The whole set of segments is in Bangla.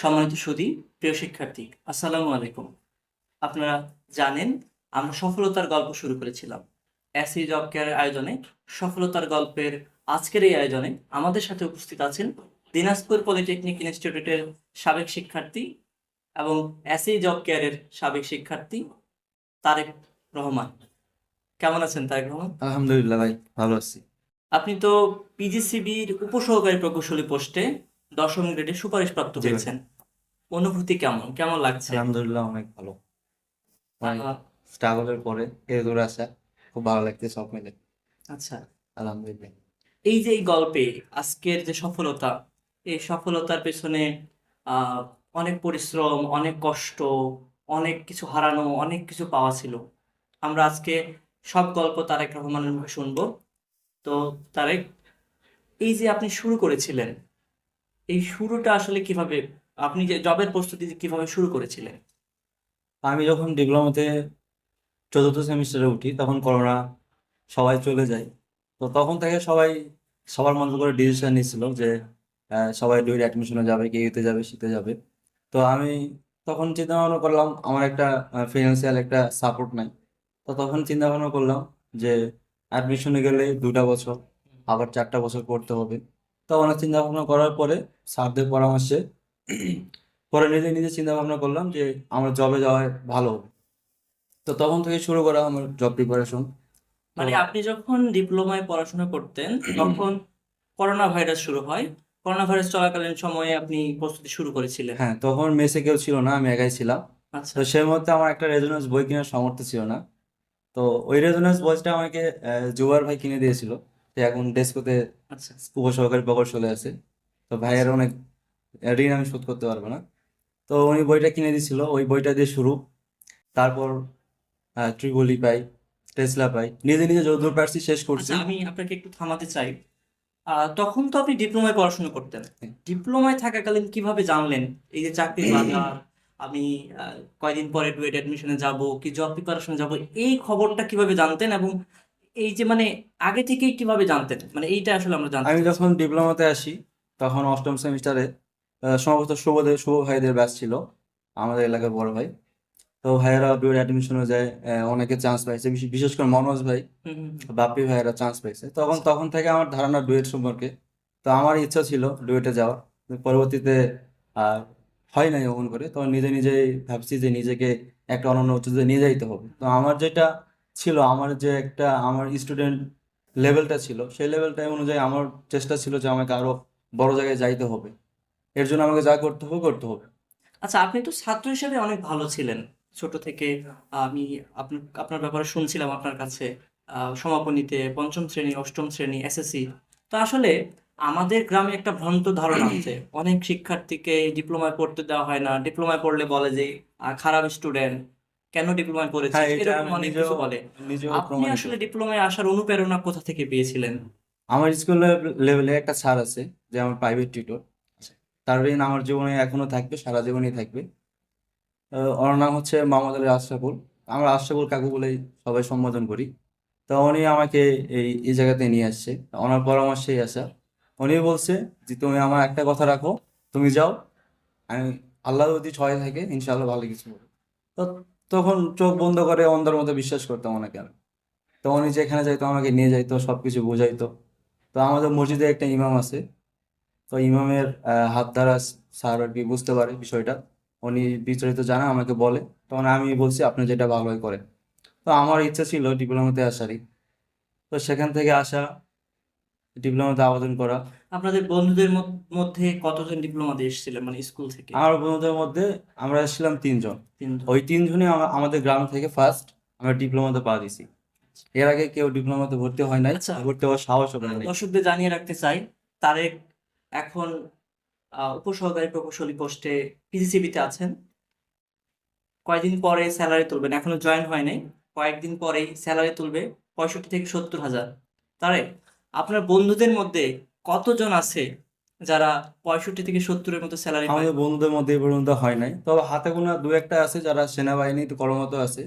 সম্মানিত সুদী প্রিয় শিক্ষার্থী আসসালামু আলাইকুম। আপনারা জানেন আমরা সফলতার গল্প শুরু করেছিলাম। এসি জব কেয়ারের আয়োজনে সফলতার গল্পের আজকের এই আয়োজনে আমাদের সাথে উপস্থিত আছেন দিনাজপুর পলিটেকনিক ইনস্টিটিউটের সাবেক শিক্ষার্থী এবং এসি জব কেয়ারের সাবেক শিক্ষার্থী তারেক রহমান। কেমন আছেন তারেক রহমান? আলহামদুলিল্লাহ ভাই ভালো আছি। আপনি তো পিজিসিবির উপসহকারী প্রকৌশলী পোস্টে দশম গ্রেডে সুপারিশপ্রাপ্ত জি ভাই। হয়েছেন। অনুভূতি কেমন? কেমন লাগছে? আলহামদুলিল্লাহ অনেক ভালো। আহ, স্ট্রাগলের পরে এর দূরে আসা খুব ভালো লাগছে সব মিলে। আচ্ছা। আলহামদুলিল্লাহ। এই যে এই গল্পে আজকের যে সফলতা এই সফলতার পেছনে আহ, অনেক পরিশ্রম অনেক কষ্ট অনেক কিছু হারানো অনেক কিছু পাওয়া ছিল। আমরা আজকে সব গল্প তারেক রহমানের মুখে শুনব। তো তারেক এই যে আপনি শুরু করেছিলেন এই শুরুটা আসলে কীভাবে, আপনি যে জবের প্রস্তুতি কীভাবে শুরু করেছিলেন? আমি যখন ডিপ্লোমাতে চতুর্থ সেমিস্টারে উঠি, তখন করোনা সবাই চলে যায়। তো তখন থেকে সবাই, সবার মতো করে ডিসিশন নিয়েছিল যে সবাই ডুয়েট অ্যাডমিশনে যাবে, কে ইউতে যাবে শীতে যাবে। তো আমি তখন চিন্তা ভাবনা করলাম, আমার একটা ফিনান্সিয়াল একটা সাপোর্ট নাই। তো তখন চিন্তা ভাবনা করলাম যে অ্যাডমিশনে গেলে দুটা বছর, আবার চারটা বছর পড়তে হবে। তো অনেক চিন্তা ভাবনা করার পরে স্যারদের পরামর্শে পরে নিজে নিজে চিন্তা ভাবনা করলাম যে আমার জবে যাওয়া ভালো হবে। তো তখন থেকে শুরু করা আমার জব প্রিপারেশন মানে আপনি যখন ডিপ্লোমায় পড়াশোনা করতেন তখন করোনা ভাইরাস শুরু হয়। করোনা ভাইরাস চলাকালীন সময়ে আপনি প্রস্তুতি শুরু করেছিলেন। হ্যাঁ তখন মেসে কেউ ছিল না আমি একাই ছিলাম। আচ্ছা। তো সেই মুহূর্তে আমার একটা রেজোনেন্স বই কেনার সামর্থ্য ছিল না। তো ওই রেজোনেন্স বইটা আমাকে জুবার ভাই কিনে দিয়েছিল। এখন ডেস্কোতে আচ্ছা। উপসহকারী প্রকৌশলে আছে তো ভাইয়ের অনেক ঋণ আমি শোধ করতে পারব না। তো উনি বইটা কিনে দিয়েছিল। ওই বইটা দিয়ে শুরু। তারপর ট্রিবলি পাই টেসলা পাই। নিজে নিজে যতদূর পারছি শেষ করছি। আচ্ছা আমি আপনাকে একটু থামাতে চাই। তখন তো আপনি ডিপ্লোমায় পড়াশোনা করতেন। হ্যাঁ। ডিপ্লোমায় থাকাকালীন কীভাবে জানলেন এই যে চাকরির বাজার আমি আহ, কয়দিন পরে ডুয়েট অ্যাডমিশনে যাব কি জব প্রিপারেশনে যাব এই খবরটা কীভাবে জানতেন এবং এই যে মানে আগে থেকেই কীভাবে জানতেন? মানে এইটা আসলে আমরা জানতে আমি যখন ডিপ্লোমাতে আসি তখন অষ্টম সেমিস্টারে সম্ভবত শুভদের শুভ ভাইদের ব্যাচ ছিল আমাদের এলাকার বড় ভাই। তো ভাইয়েরা ডুয়েট অ্যাডমিশনে যায় অনেকে চান্স পাইছে বিশেষ- করে মনোজ ভাই। বাপ্পি ভাইয়েরা চান্স পাইছে। তখন তখন থেকে আমার ধারণা ডুয়েট সম্পর্কে। তো আমার ইচ্ছা ছিল ডুয়েটে যাওয়ার। পরবর্তীতে আর হয় নাই ওমন করে। তো নিজে নিজেই ভাবছি যে নিজেকে একটা অনন্য উচ্চতায় নিয়ে যাইতে হবে। তো আমার যেটা ছিল আমার যে একটা, আমার স্টুডেন্ট লেভেলটা ছিল, সেই লেভেলটা অনুযায়ী আমার চেষ্টা ছিল যে আমাকে আরও বড় জায়গায় যাইতে হবে। এর জন্য আমাকে যা করতে হবে করতে হবে। আচ্ছা আপনি তো ছাত্র হিসেবে অনেক ভালো ছিলেন। ছোট থেকে আমি আপনার আপনার ব্যাপারে শুনছিলাম আপনার কাছে সমাপনীতে পঞ্চম শ্রেণি, অষ্টম শ্রেণি এসএসসি তো আসলে আমাদের গ্রামে একটা ভ্রান্ত ধারণা আছে। অনেক শিক্ষার্থীকে ডিপ্লোমায় পড়তে দেওয়া হয় না। ডিপ্লোমায় পড়লে বলে যে খারাপ স্টুডেন্ট কেন ডিপ্লোমা পড়েছিস হ্যাঁ এরকম অনেক কিছু বলে। আপনি আসলে ডিপ্লোমায় আসার অনুপ্রেরণা কোথা থেকে পেয়েছিলেন? আমার স্কুল লেভেলে একটা স্যার আছে যে আমার প্রাইভেট টিউটর তার ঋণ আমার জীবনে এখনও থাকবে সারা জীবনই থাকবে। ওর নাম হচ্ছে মোহাম্মদ আলী আশরাফুল। আমরা আশরাফুল কাকু বলে সবাই সম্বোধন করি। তো উনি আমাকে এই এই জায়গাতে নিয়ে আসছে। ওনার পরামর্শেই আসা। উনি বলছে যে তুমি আমার একটা কথা রাখো তুমি যাও আমি আল্লাহ যদি ছয় থাকে ইনশাআল্লাহ ভালো কিছু হবে। তো তখন চোখ বন্ধ করে অন্ধের মতো বিশ্বাস করতাম ওনাকে আমি তো উনি যেখানে যাইতো আমাকে নিয়ে যাইতো, সবকিছু বোঝাইতো। তো আমাদের মসজিদে একটা ইমাম আছে। তো ইমামের হাত দ্বারা স্যার আর কি বুঝতে পারে বিষয়টা। উনি বিস্তারিত জানা, আমাকে বলে। তখন আমি বলছি, আপনি যেটা ভালো হয় করেন। তো আমার ইচ্ছা ছিল ডিপ্লোমাতে আসারই। তো সেখান থেকে আসা ডিপ্লোমাতে আবেদন করা। আপনাদের বন্ধুদের মধ্যে কতজন ডিপ্লোমাতে এসেছিলেন মানে স্কুল থেকে? আমার বন্ধুদের মধ্যে আমরা এসেছিলাম তিনজন। ওই তিনজনই আমা- আমাদের গ্রাম থেকে ফার্স্ট আমরা ডিপ্লোমাতে পা দিছি। এর আগে কেউ ডিপ্লোমাতে ভর্তি হয় নাই। আচ্ছা। ভর্তি হওয়ার নাই। দর্শকদের জানিয়ে রাখতে চাই তারেক এখন উপসহকারী প্রকৌশলী পোস্টে পিজিসিবিতে আছেন। কয়েকদিন পরে স্যালারি তুলবেন এখনও জয়েন হয় নাই। কয়েকদিন পরেই স্যালারি তুলবে পঁয়ষট্টি থেকে সত্তর হাজার। তারেক আপনার বন্ধুদের মধ্যে কতজন আছে যারা পঁয়ষট্টি থেকে সত্তরের মতো স্যালারি আমাদের বন্ধুদের মধ্যে এই পর্যন্ত হয় নাই। তবে হাতে গোনা দু একটা আছে যারা সেনাবাহিনীতে কর্মরত আছে।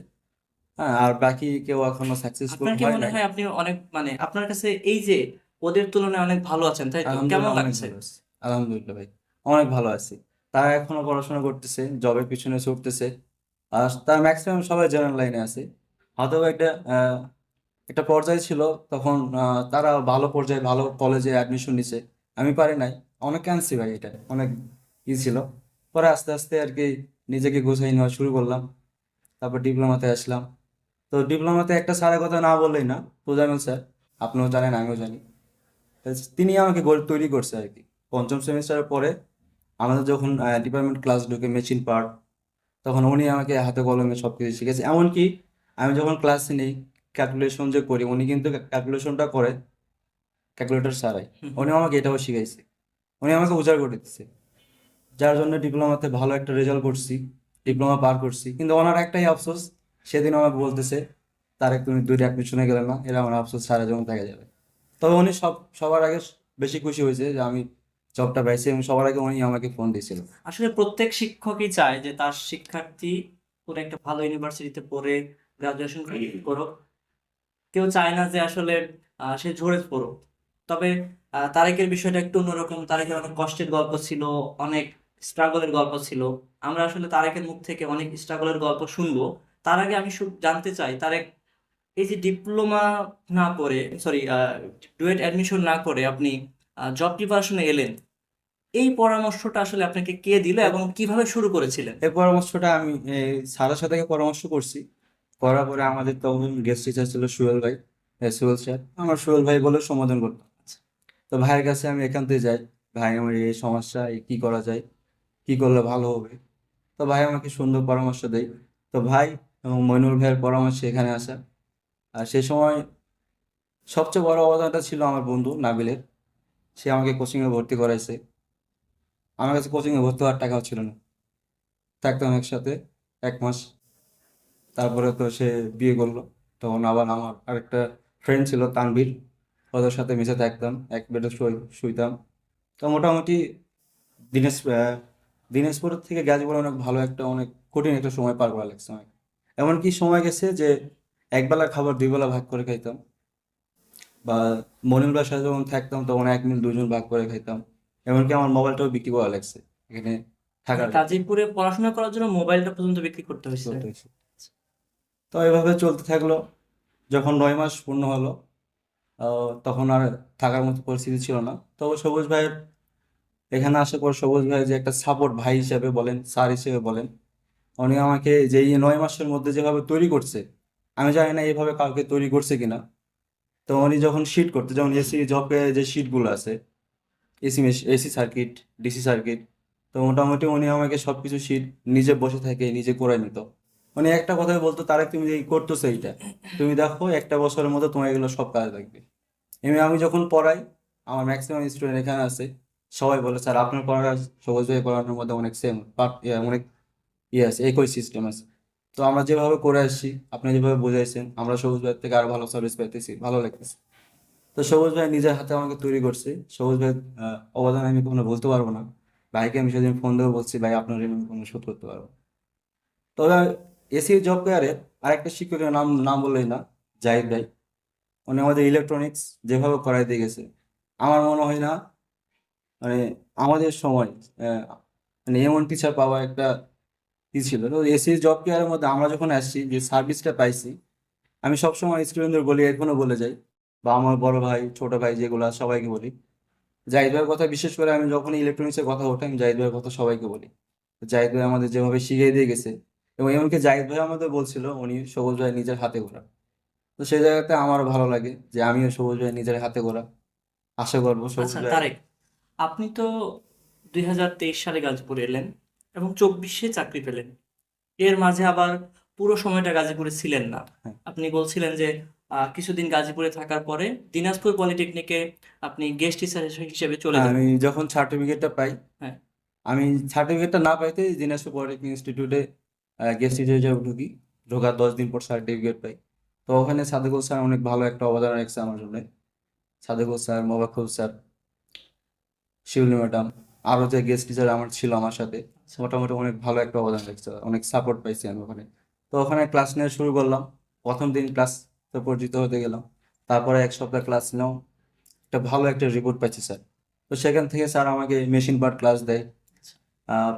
হ্যাঁ আর বাকি কেউ এখনও সাকসেসফুল আপনার কি মনে হয় আপনি অনেক মানে আপনার কাছে এই যে ওদের তুলনায় অনেক ভালো আছেন তাই তো? কেমন লাগছে? আলহামদুলিল্লাহ ভাই অনেক ভালো আছি। তারা এখনও পড়াশোনা করতেছে জবের পিছনে ছুটতেছে। আর তার ম্যাক্সিমাম সবাই জেনারেল লাইনে আছে। হয়তো একটা একটা পর্যায়ে ছিল, তখন তারা ভালো পর্যায়ে, ভালো কলেজে অ্যাডমিশন নিছে। আমি পারি নাই। অনেক আনছি ভাই এটা, অনেক ই ছিল। পরে আস্তে আস্তে আর কি নিজেকে গোছাই নেওয়া শুরু করলাম। তারপর ডিপ্লোমাতে আসলাম। তো ডিপ্লোমাতে একটা স্যারের কথা না বললেই না তোজামিল স্যার। আপনিও জানেন, আমিও জানি। তিনি আমাকে গড়ে, তৈরি করছে আর কি। পঞ্চম সেমিস্টারের পরে আমাদের যখন ডিপার্টমেন্ট ক্লাস ঢুকে মেশিন পার্ট তখন উনি আমাকে হাতে কলমে সব কিছু শিখেছে এমনকি আমি যখন ক্লাসে নেই ক্যালকুলেশন যে করি উনি কিন্তু ক্যালকুলেশনটা করে ক্যালকুলেটর ছাড়াই। উনি আমাকে এটাও শিখাইছে। উনি আমাকে উজাড় করে দিচ্ছে। যার জন্য ডিপ্লোমাতে ভালো একটা রেজাল্ট করছি ডিপ্লোমা পার করছি। কিন্তু ওনার একটাই আফসোস সেদিন আমাকে বলতেছে তারেক তুমি দুইটা অ্যাডমিশনে গেলে না এরা আমার আফসোস সারা জীবন থেকে যাবে। তবে উনি সব সবার আগে বেশি খুশি হয়েছে যে আমি জবটা পাইছি এবং সবার আগে উনি আমাকে ফোন দিয়েছিল। আসলে প্রত্যেক শিক্ষকই চায় যে তার শিক্ষার্থী কোনো একটা ভালো ইউনিভার্সিটিতে পড়ে গ্রাজুয়েশন করুক। কেউ চায় না যে আসলে সে ঝরে পড়ুক। তবে তারেকের বিষয়টা একটু অন্যরকম। তারেকের অনেক কষ্টের গল্প ছিল, অনেক স্ট্রাগলের গল্প ছিল। আমরা আসলে তারেকের মুখ থেকে অনেক স্ট্রাগলের গল্প শুনব। তার আগে আমি জানতে চাই, তারেক, এই যে ডিপ্লোমা না করে সরি ডুয়েট অ্যাডমিশন না করে আপনি জব প্রিপারেশনে এলেন, এই পরামর্শটা আসলে আপনাকে কে দিল এবং কীভাবে শুরু করেছিলেন? এই পরামর্শটা আমি স্যারের সাথে পরামর্শ করছি। পরে আমাদের তখন গেস্ট টিচার ছিল সুয়েল ভাই। হ্যাঁ, সুয়েল স্যার। আমার সুয়েল ভাই বলে সমাধান করতাম তো ভাইয়ের কাছে আমি এখান থেকে যাই। ভাই আমার এই সমস্যা কি করা যায়? কি করলে ভালো হবে? তো ভাই আমাকে সুন্দর পরামর্শ দেয়। তো ভাই এবং মইনুল ভাইয়ের পরামর্শে এখানে আসা। আর সে সময় সবচেয়ে বড় অবদানটা ছিল আমার বন্ধু নাবিলের। সে আমাকে কোচিংয়ে ভর্তি করাইছে। আমার কাছে কোচিংয়ে ভর্তি হওয়ার টাকাও ছিল না। থাকতাম একসাথে এক মাস। তারপরে তো সে বিয়ে করল। তখন আবার আমার আরেকটা ফ্রেন্ড ছিল তানভীর। ওদের সাথে মিশে থাকতাম এক বেডে শুই শুইতাম। তো মোটামুটি আহ, দিনাজপুর থেকে গাজীপুর অনেক ভালো একটা অনেক কঠিন একটা সময় পার করা লাগছে আমাকে। এমনকি সময় গেছে যে একবেলা খাবার দুই বেলা ভাগ করে খাইতাম। বা মনিমুলার সাথে যখন থাকতাম তখন এক মিল দুজন ভাগ করে খাইতাম। এমনকি আমার মোবাইলটাও বিক্রি করা লাগছে এখানে থাকার। গাজীপুরে পড়াশোনা করার জন্য মোবাইলটা পর্যন্ত বিক্রি করতে হয়েছে। তো এভাবে চলতে থাকল। যখন নয় মাস পূর্ণ হলো তখন আর থাকার মতো পরিস্থিতি ছিল না। তো সবুজ ভাইয়ের এখানে আসার পর সবুজ ভাই যে একটা সাপোর্ট ভাই হিসেবে বলেন স্যার হিসেবে বলেন, উনি আমাকে যে নয় মাসের মধ্যে যেভাবে তৈরি করছে, আমি জানি না এইভাবে কাউকে তৈরি করছে কিনা। তো উনি যখন শিট করতে যেমন এসি জবে যে শিটগুলো আছে, AC AC circuit DC circuit তো মোটামুটি উনি আমাকে সব কিছু শিট নিজে বসে থাকে, নিজে করে নিত। উনি একটা কথাই বলতো, তারা তুমি এই করতেছো এইটা। তুমি দেখো, একটা বছরের মধ্যে তোমার এগুলো সব কাজে লাগবে। এমনি আমি যখন পড়াই, আমার ম্যাক্সিমাম স্টুডেন্ট এখানে আছে। সবাই বলে, স্যার, আপনার পড়ার সবুজ ভাই পড়ানোর মধ্যে অনেক সেম অনেক ইয়ে আছে, একই সিস্টেম আছে। তো আমরা যেভাবে করে আসছি, আপনি যেভাবে বুঝাইছেন, আমরা সবুজ ভাইয়ের থেকে আরও ভালো সার্ভিস পাইতেছি, ভালো লাগতেছে। তো সবুজ ভাই নিজের হাতে আমাকে তৈরি করছে। সবুজ ভাই অবদান আমি কখনো বলতে পারব না। ভাইকে আমি সেদিন ফোন দিয়ে বলছি, ভাই, আপনার ঋণ কোনো শোধ করতে পারব তবে এসি জব কেয়ারে আরেকটা শিক্ষকের নাম নাম বললেই না, জাহিদ ভাই। উনি আমাদের ইলেকট্রনিক্স যেভাবে করাই দিয়ে গেছে। আমার মনে হয় না মানে আমাদের সময় মানে এমন টিচার পাওয়া একটা ই ছিল। তো এসি জব কেয়ারের মধ্যে আমরা যখন আসছি, যে সার্ভিসটা পাইছি, আমি সবসময় স্টুডেন্টদের বলি, এখনও বলে যাই, বা আমার বড় ভাই, ছোট ভাই যেগুলো, সবাইকে বলি। জাহিদ ভাইয়ের কথা বিশেষ করে আমি যখন ইলেকট্রনিক্সের কথা ওঠে আমি জাহিদ ভাইয়ের কথা সবাইকে বলি। জাহিদ ভাই আমাদের যেভাবে শিখিয়ে দিয়ে গেছে এবং এমনকি জাহিদ ভাই আমাদের বলছিল উনি সবুজ ভাই নিজের হাতে ঘোরা। তো সেই জায়গাতে আমার ভালো লাগে যে আমিও সবুজ ভাই নিজের হাতে ঘোরা। আশা করব সবুজ আচ্ছা ভাই তারেক আপনি তো দুই হাজার তেইশ সালে গাজীপুরে এলেন এবং চব্বিশে চাকরি পেলেন। এর মাঝে আবার পুরো সময়টা গাজীপুরে ছিলেন না। হ্যাঁ। আপনি বলছিলেন যে কিছুদিন গাজীপুরে থাকার পরে দিনাজপুর পলিটেকনিকে আপনি গেস্ট টিচার হিসেবে চলে যান আমি যখন সার্টিফিকেটটা পাই হ্যাঁ। আমি সার্টিফিকেটটা না পাইতে দিনাজপুর পলিটেকনিক ইনস্টিটিউটে গেস্ট টিচার ঢুকি। ঢোকার দশ দিন পর সার্টিফিকেট পাই। তো ওখানে সাদেকুল স্যার অনেক ভালো একটা অবদান রাখছে আমার জন্য। Sadekul sir, Mobakkul sir, Shiuli madam, আরও যে গেস্ট টিচার আমার ছিল আমার সাথে মোটামুটি অনেক ভালো একটা অবদান রাখছে। অনেক সাপোর্ট পাইছি আমি ওখানে। তো ওখানে ক্লাস নেওয়া শুরু করলাম। প্রথম দিন ক্লাস পরিচিত হতে গেলাম। তারপরে এক সপ্তাহ ক্লাস নিলাম। একটা ভালো একটা রিপোর্ট পাইছি স্যার। তো সেখান থেকে স্যার আমাকে মেশিন পার্ট ক্লাস দেয়।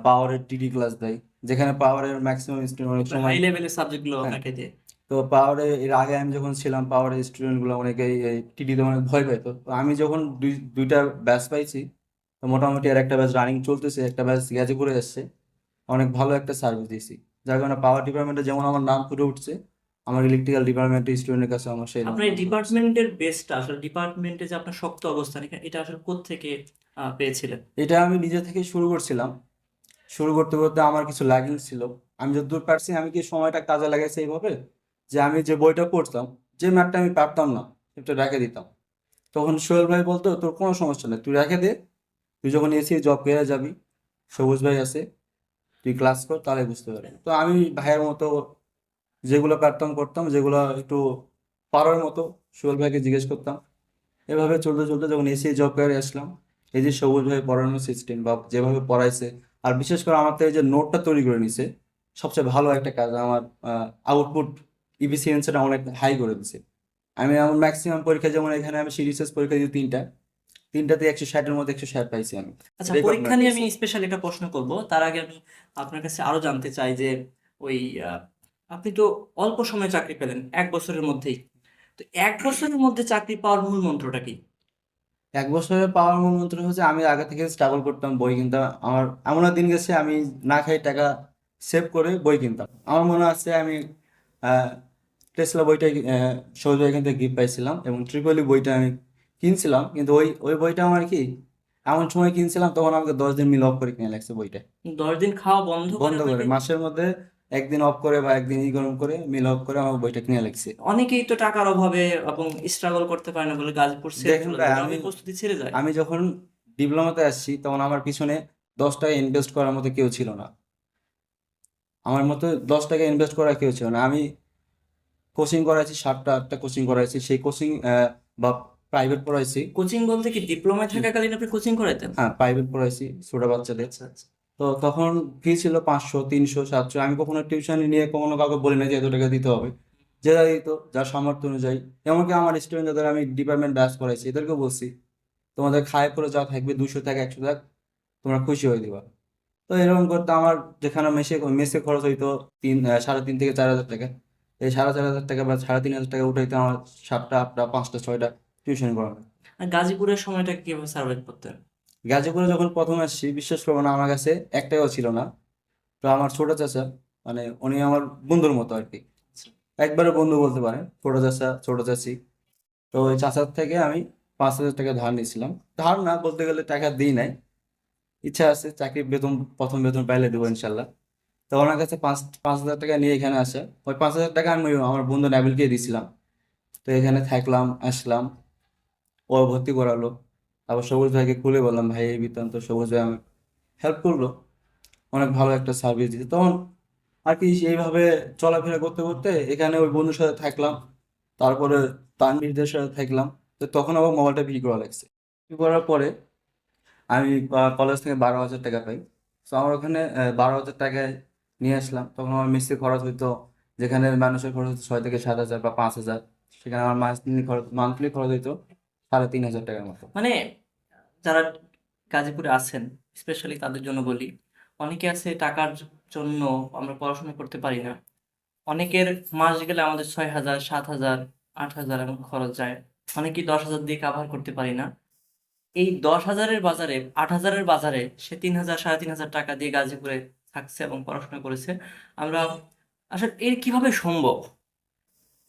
পাওয়ারের টিডি ক্লাস দেয়। যেখানে পাওয়ারের ম্যাক্সিমাম স্টুডেন্ট অনেক সময় হাই লেভেলের সাবজেক্টগুলো হ্যাঁ। তো পাওয়ারে এর আগে আমি যখন ছিলাম পাওয়ারের স্টুডেন্টগুলো অনেকেই টিডিতে অনেক ভয় পেত তো আমি যখন দুই দুইটা ব্যাচ পাইছি তো মোটামুটি আর একটা ব্যাচ রানিং চলতেছে একটা ব্যাচ গ্যাজে করে এসছে। অনেক ভালো একটা সার্ভিস দিয়েছি। যার কারণে পাওয়ার ডিপার্টমেন্টে যেমন আমার নাম ফুটে উঠছে আমার ইলেকট্রিক্যাল ডিপার্টমেন্টের স্টুডেন্টের কাছে আমার সেই আপনার ডিপার্টমেন্টের বেসটা আসলে ডিপার্টমেন্টে যে আপনার শক্ত অবস্থান এটা আসলে কোত্থেকে আহ, পেয়েছিলেন? এটা আমি নিজে থেকে শুরু করছিলাম। শুরু করতে করতে আমার কিছু ল্যাগিং ছিল। আমি যতদূর পারছি আমি কি সময়টা কাজে লাগাইছি এইভাবে? যে আমি যে বইটা পড়তাম, যে ম্যাথটা আমি পারতাম না, সেটা রেখে দিতাম। তখন সোহেল ভাই বলতো, তোর কোনো সমস্যা নেই, তুই রেখে দে। তুই যখন এসি জব পেয়ে যাবি, সবুজ ভাই আছে, তুই ক্লাস কর, তাহলে বুঝতে পারবি। তো আমি ভাইয়ের মতো যেগুলো পারতাম, করতাম, যেগুলো একটু পারার মতো, সোহেল ভাইকে জিজ্ঞেস করতাম। এভাবে চলতে চলতে যখন এসি জব করে আসলাম, এই যে সবুজ ভাই পড়ানোর সিস্টেম বা যেভাবে পড়াইছে আর বিশেষ করে আমার থেকে যে নোটটা তৈরি করে নিছে সবচেয়ে ভালো একটা কাজ আমার আউটপুট ইফিসিয়েন্সিটা অনেক হাই করে দিছে। আমি আমার ম্যাক্সিমাম পরীক্ষা যেমন এখানে আমি সিরিয়াস পরীক্ষা দিই তিনটা তিনটাতে একশো ষাটের মধ্যে একশো ষাট পাইছি আমি। আচ্ছা পরীক্ষা নিয়ে আমি. স্পেশাল একটা প্রশ্ন করব তার আগে আমি আপনার কাছে আরও জানতে চাই যে ওই আপনি তো অল্প সময়ে চাকরি পেলেন এক বছরের মধ্যেই। তো এক বছরের মধ্যে চাকরি পাওয়ার মূল মন্ত্রটা কি? এক বছরে পাওয়ার মূল মন্ত্র হচ্ছে আমি আগে থেকে স্ট্রাগল করতাম বই কিনতাম। আমার এমন দিন গেছে আমি না খাই টাকা সেভ করে বই কিনতাম। আমার মনে আছে আমি টেসলা বইটা সহজ ভাই এখান থেকে গিফট পাইছিলাম এবং ট্রিপলি বইটা আমি কিনছিলাম। কিন্তু ওই ওই বইটা আমার কি এমন সময় কিনছিলাম তখন আমাকে দশ দিন মিল অফ করে কিনে লাগছে বইটা। দশ দিন খাওয়া বন্ধ বন্ধ করে। মাসের মধ্যে একদিন অফ করে বা একদিন ই গরম করে মিল অফ করে আমার বইটা কিনে লাগছে অনেকেই তো টাকার অভাবে এবং স্ট্রাগল করতে পারে না বলে গাজীপুর আমি প্রস্তুতি ছেড়ে যায় আমি যখন ডিপ্লোমাতে আসছি তখন আমার পিছনে দশ টাকা ইনভেস্ট করার মতো কেউ ছিল না। আমার মতো দশ টাকা ইনভেস্ট করার কেউ ছিল না। আমি কোচিং করাইছি সাতটা আটটা কোচিং করাইছি। সেই কোচিং বা প্রাইভেট পড়াইছি। কোচিং বলতে কি ডিপ্লোমায় থাকাকালীন আপনি কোচিং করাইতেন? হ্যাঁ প্রাইভেট পড়াইছি ছোট বাচ্চাদের। আচ্ছা আচ্ছা। তো তখন ফি ছিল পাঁচশো, তিনশো, সাতশো। আমি কখনো টিউশন নিয়ে কখনো কাউকে বলি না যে এত টাকা দিতে হবে। যে যা দিত, যার সামর্থ্য অনুযায়ী। এমনকি আমার স্টুডেন্ট যাদের আমি ডিপার্টমেন্ট ব্যাস করাইছি, এদেরকেও বলছি, তোমাদের খায় করে যা থাকবে দুশো টাকা, একশো টাকা, তোমরা খুশি হয়ে দিবা। তো এরকম করতে আমার যেখানে মেসে মেসে খরচ হইতো তিন সাড়ে তিন থেকে চার হাজার টাকা। এই সাড়ে চার হাজার টাকা বা সাড়ে তিন হাজার টাকা উঠাইতে আমার সাতটা, আটটা, পাঁচটা, ছয়টা টিউশন করানো আর গাজীপুরের সময়টা কীভাবে সার্ভাইভ করতেন? গাজীপুরে যখন প্রথম আসছি, বিশ্বাস করব না, আমার কাছে একটাও ছিল না। তো আমার ছোট চাচা মানে উনি আমার বন্ধুর মতো আর কি। একবারে বন্ধু বলতে পারেন, ছোট চাচা, ছোট চাচি। তো ওই চাচার থেকে আমি পাঁচ হাজার টাকা ধার নিয়েছিলাম। ধার না বলতে গেলে টাকা দিই নাই। ইচ্ছা আছে চাকরি বেতন, প্রথম বেতন পাইলে দেবো ইনশাল্লাহ। তো ওনার কাছে পাঁচ পাঁচ হাজার টাকা নিয়ে এখানে আসে। ওই পাঁচ হাজার টাকা আমি আমার বন্ধু নাবিলকে দিয়েছিলাম তো এখানে থাকলাম, আসলাম। ও ভর্তি করালো। তারপর সবুজ ভাইকে খুলে বললাম, ভাই, এই বৃত্তান্ত সবুজ ভাই আমাকে হেল্প করল। অনেক ভালো একটা সার্ভিস দিতে তখন আর কি এইভাবে চলাফেরা করতে করতে এখানে ওই বন্ধুর সাথে থাকলাম, তারপরে তানভীরদের সাথে থাকলাম, তো তখন আবার মোবাইলটা বিক্রি করা লাগছে। বিক্রি করার পরে আমি কলেজ থেকে বারো হাজার টাকা পাই। তো আমার ওখানে বারো হাজার টাকায় নিয়ে আসলাম। তখন আমার মিস্ত্রি খরচ হইতো, যেখানে মানুষের খরচ হতো ছয় থেকে সাত হাজার বা পাঁচ হাজার। সেখানে আমার মান্থলি খরচ মান্থলি খরচ হইতো সাড়ে তিন হাজার টাকার মতো। মানে যারা গাজীপুরে আছেন স্পেশালি তাদের জন্য বলি, অনেকে আছে টাকার জন্য আমরা পড়াশোনা করতে পারি না। অনেকের মাস গেলে আমাদের ছয় হাজার, সাত হাজার, আট হাজার এমন খরচ যায়। অনেকেই দশ হাজার দিয়ে কাভার করতে পারি না। এই দশ হাজারের বাজারে, আট হাজারের বাজারে সে তিন হাজার, সাড়ে তিন হাজার টাকা দিয়ে গাজীপুরে থাকছে এবং পড়াশোনা করেছে। আমরা আসলে এর কীভাবে সম্ভব?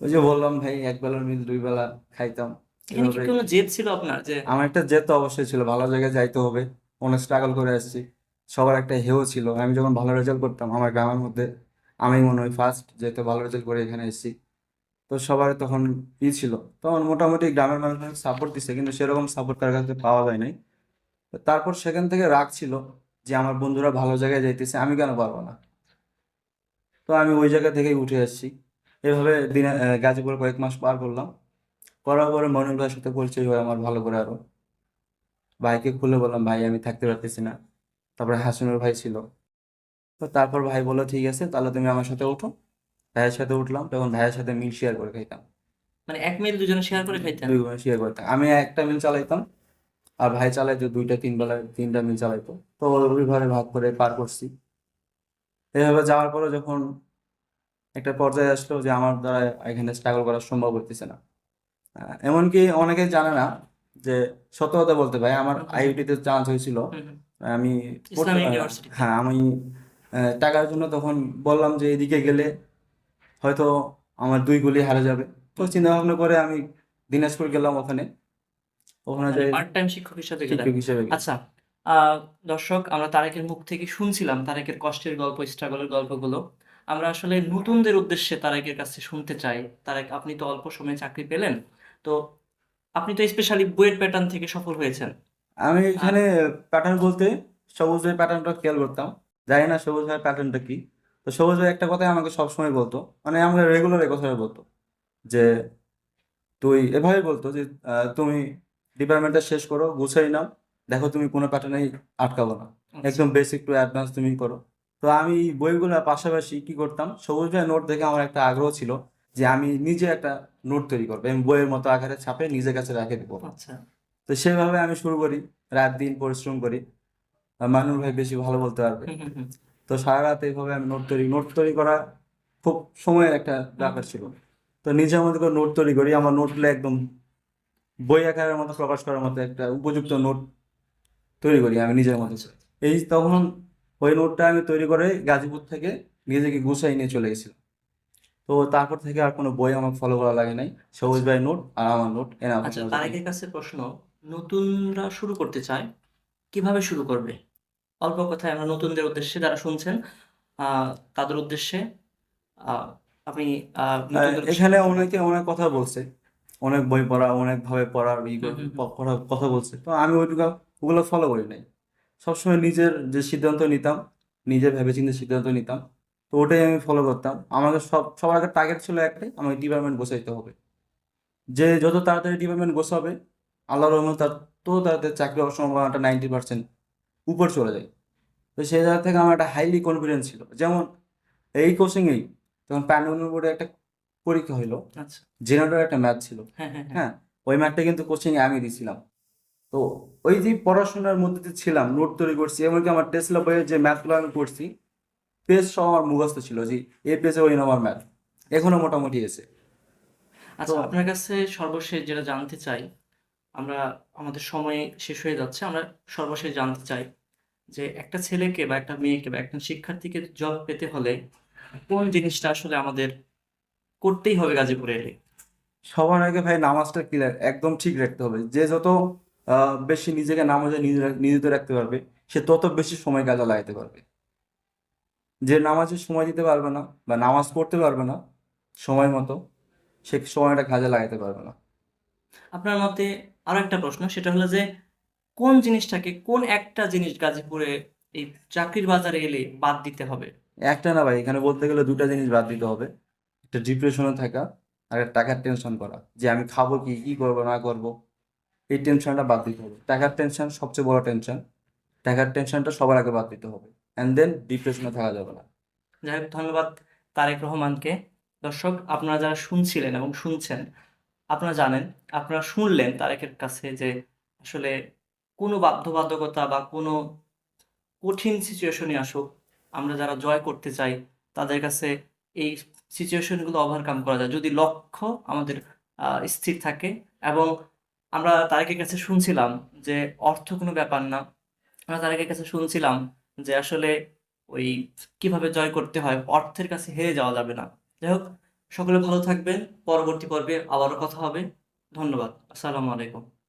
ওই যে বললাম ভাই এক বেলার মিল দুই বেলা খাইতাম। এখানে কি কোনো জেদ ছিল আপনার যে আমার একটা জেদ তো অবশ্যই ছিল ভালো জায়গায় যাইতে হবে অনেক স্ট্রাগল করে আসছি। সবার একটা হেও ছিল আমি যখন ভালো রেজাল্ট করতাম আমার গ্রামের মধ্যে আমি মনে হয় ফার্স্ট যেহেতু ভালো রেজাল্ট করে এখানে এসেছি। তো সবার তখন ই ছিল তখন মোটামুটি গ্রামের মানুষ সাপোর্ট দিচ্ছে কিন্তু সেরকম সাপোর্ট কার কাছে পাওয়া যায় নাই। তারপর সেখান থেকে রাগ ছিল যে আমার বন্ধুরা ভালো জায়গায় যাইতেছে আমি কেন পারব না? তো আমি ওই জায়গা থেকেই উঠে আসছি। এভাবে দিনে গাজীপুরে কয়েক মাস পার করলাম। করার পরে মনির ভাইয়ের সাথে পরিচয় হয় আমার ভালো করে আরও। ভাইকে খুলে বললাম ভাই আমি থাকতে পারতেছি না। তারপরে হাসিনুর ভাই ছিল। তো তারপর ভাই বলল ঠিক আছে তাহলে তুমি আমার সাথে ওঠো। ভাইয়ের সাথে উঠলাম তখন ভাইয়ের সাথে মিল শেয়ার করে খাইতাম। মানে এক মিল দুজনে শেয়ার করে খাইতাম দুই শেয়ার করতাম। আমি একটা মিল চালাইতাম আর ভাই চালাইতো দুইটা তিন বেলা তিনটা মিল চালাইতো। তো ওইভাবে ভাগ করে পার করছি। এভাবে যাওয়ার পরে যখন একটা পর্যায়ে আসলো যে আমার দ্বারা এখানে স্ট্রাগল করা সম্ভব হইতেছে না। এমনকি অনেকে জানে না যে সত্য কথা বলতে ভাই আমার। আইইউটিতে চান্স হয়েছিল। আমি ইসলামিক ইউনিভার্সিটি হ্যাঁ আমি টাকার জন্য তখন বললাম যে এদিকে গেলে হয়তো আমার দুই গুলি হারা যাবে। তো চিন্তা ভাবনা করে আমি দিনাজপুর গেলাম ওখানে। ওখানে যাই পার্ট টাইম শিক্ষক হিসেবে শিক্ষক হিসেবে। আচ্ছা দর্শক আমরা তারেকের মুখ থেকে শুনছিলাম তারেকের কষ্টের গল্প স্ট্রাগলের গল্পগুলো। আমরা আসলে নতুনদের উদ্দেশ্যে তারেকের কাছে শুনতে চাই। তারেক আপনি তো অল্প সময়ে চাকরি পেলেন। তো আপনি তো স্পেশালি বুয়েট প্যাটার্ন থেকে সফল হয়েছেন। আমি এখানে প্যাটার্ন বলতে সবুজ ভাই প্যাটার্নটা খেয়াল করতাম। জানি না সবুজ ভাই প্যাটার্নটা কি। তো সবুজ ভাই একটা কথাই আমাকে সবসময় বলতো মানে আমাকে রেগুলার এই কথাটা বলতো যে তুই এভাবে বলতো যে তুমি ডিপার্টমেন্টটা শেষ করো গুছাই নাও দেখো তুমি কোনো প্যাটার্নেই আটকাবো না। একদম বেসিক টু অ্যাডভান্স তুমি করো। তো আমি বইগুলোর পাশাপাশি কি করতাম সবুজ ভাই নোট দেখে আমার একটা আগ্রহ ছিল যে আমি নিজে একটা নোট তৈরি করব আমি বইয়ের মতো আকারে ছাপে নিজের কাছে রেখে দেবো। আচ্ছা। তো সেভাবে আমি শুরু করি রাত দিন পরিশ্রম করি। মানুষ ভাই বেশি ভালো বলতে পারবে। তো সারা রাত এইভাবে আমি নোট তৈরি নোট তৈরি করা খুব সময়ের একটা ব্যাপার ছিল। তো নিজের মতো করে নোট তৈরি করি আমার নোটগুলো একদম বই আকারের মতো প্রকাশ করার মতো একটা উপযুক্ত নোট তৈরি করি আমি নিজের মতো। এই তখন ওই নোটটা আমি তৈরি করে গাজীপুর থেকে নিজেকে গুছাই নিয়ে চলে গেছিলাম। তো তারপর থেকে আর কোনো বই আমার ফলো করা লাগে নাই। সবুজ ভাই নোট আর আমার নোট এনা আচ্ছা তারেকের কাছে প্রশ্ন নতুনরা শুরু করতে চায় কীভাবে শুরু করবে? অল্প কথায় আমরা নতুনদের উদ্দেশ্যে যারা শুনছেন তাদের উদ্দেশ্যে আপনি এখানে অনেকে অনেক কথা বলছে অনেক বই পড়া অনেক ভাবে পড়ার। পড়ার কথা বলছে। তো আমি ওইটুকু ওগুলো ফলো করি নাই। সবসময় নিজের যে সিদ্ধান্ত নিতাম নিজে ভেবেচিন্তে সিদ্ধান্ত নিতাম তো ওটাই আমি ফলো করতাম। আমাকে সব সবার আগে টার্গেট ছিল একটাই আমাকে ডিপার্টমেন্ট গোছাইতে হবে। যে যত তাড়াতাড়ি ডিপার্টমেন্ট গোছাবে আল্লাহর রহমান তার তত তাড়াতাড়ি চাকরি হওয়ার সম্ভাবনাটা নাইনটি পার্সেন্ট উপর চলে যায়। তো সেই জায়গা থেকে আমার একটা হাইলি কনফিডেন্স ছিল। যেমন এই কোচিংয়েই তখন প্যান্ডেমিক বোর্ডে একটা পরীক্ষা হইল আচ্ছা। জেনারেল একটা ম্যাথ ছিল। হ্যাঁ হ্যাঁ হ্যাঁ। হ্যাঁ ওই ম্যাথটা কিন্তু কোচিং আমি দিছিলাম। তো ওই যে পড়াশোনার মধ্যে যে ছিলাম নোট তৈরি করছি এমনকি আমার টেসলা বইয়ের যে ম্যাথগুলো আমি করছি পেজ সব আমার মুখস্থ ছিল যে এই পেজে ওই নম্বর ম্যাথ এখনও মোটামুটি এসে আচ্ছা আপনার কাছে সর্বশেষ যেটা জানতে চাই আমরা আমাদের সময় শেষ হয়ে যাচ্ছে আমরা সর্বশেষ জানতে চাই যে একটা ছেলেকে বা একটা মেয়েকে বা একটা শিক্ষার্থীকে জব পেতে হলে কোন জিনিসটা আসলে আমাদের করতেই হবে গাজীপুরে এলে? সবার আগে ভাই নামাজটা ক্লিয়ার একদম ঠিক রাখতে হবে। যে যত আহ, বেশি নিজেকে নামাজে নিজে নিয়োজিত রাখতে পারবে সে তত বেশি সময় কাজে লাগাতে পারবে। যে নামাজে সময় দিতে পারবে না বা নামাজ পড়তে পারবে না সময় মতো সে সময়টা কাজে লাগাতে পারবে না। আপনার মতে আরও একটা প্রশ্ন সেটা হলো যে কোন জিনিসটাকে কোন একটা জিনিস গাজীপুরে এই চাকরির বাজারে এলে বাদ দিতে হবে? একটা না ভাই এখানে বলতে গেলে দুটা জিনিস বাদ দিতে হবে। একটা ডিপ্রেশনে থাকা আর একটা টাকার টেনশন করা। যে আমি খাব কি কি করব না করব এই টেনশনটা বাদ দিতে হবে। টাকার টেনশন সবচেয়ে বড় টেনশন টাকার টেনশনটা সবার আগে বাদ দিতে হবে। অ্যান্ড দেন ডিপ্রেশনে থাকা যাবে না। যাই হোক, ধন্যবাদ তারেক রহমানকে। দর্শক, আপনারা যারা শুনছিলেন এবং শুনছেন, আপনারা জানেন, আপনারা শুনলেন তারেকের কাছে যে আসলে কোনো বাধ্যবাধকতা বা কোনো কঠিন সিচুয়েশনে আসুক, আমরা যারা জয় করতে চাই, তাদের কাছে এই সিচুয়েশনগুলো ওভারকাম করা যায়। যদি লক্ষ্য আমাদের স্থির থাকে এবং আমরা তারেকের কাছে শুনছিলাম যে অর্থ কোনো ব্যাপার না, আমরা তারেকের কাছে শুনছিলাম যে আসলে ওই কীভাবে জয় করতে হয়, অর্থের কাছে হেরে যাওয়া যাবে না। যাই হোক, সকলে ভালো থাকবেন। পরবর্তী পর্বে আবারও কথা হবে। ধন্যবাদ। আসসালামু আলাইকুম।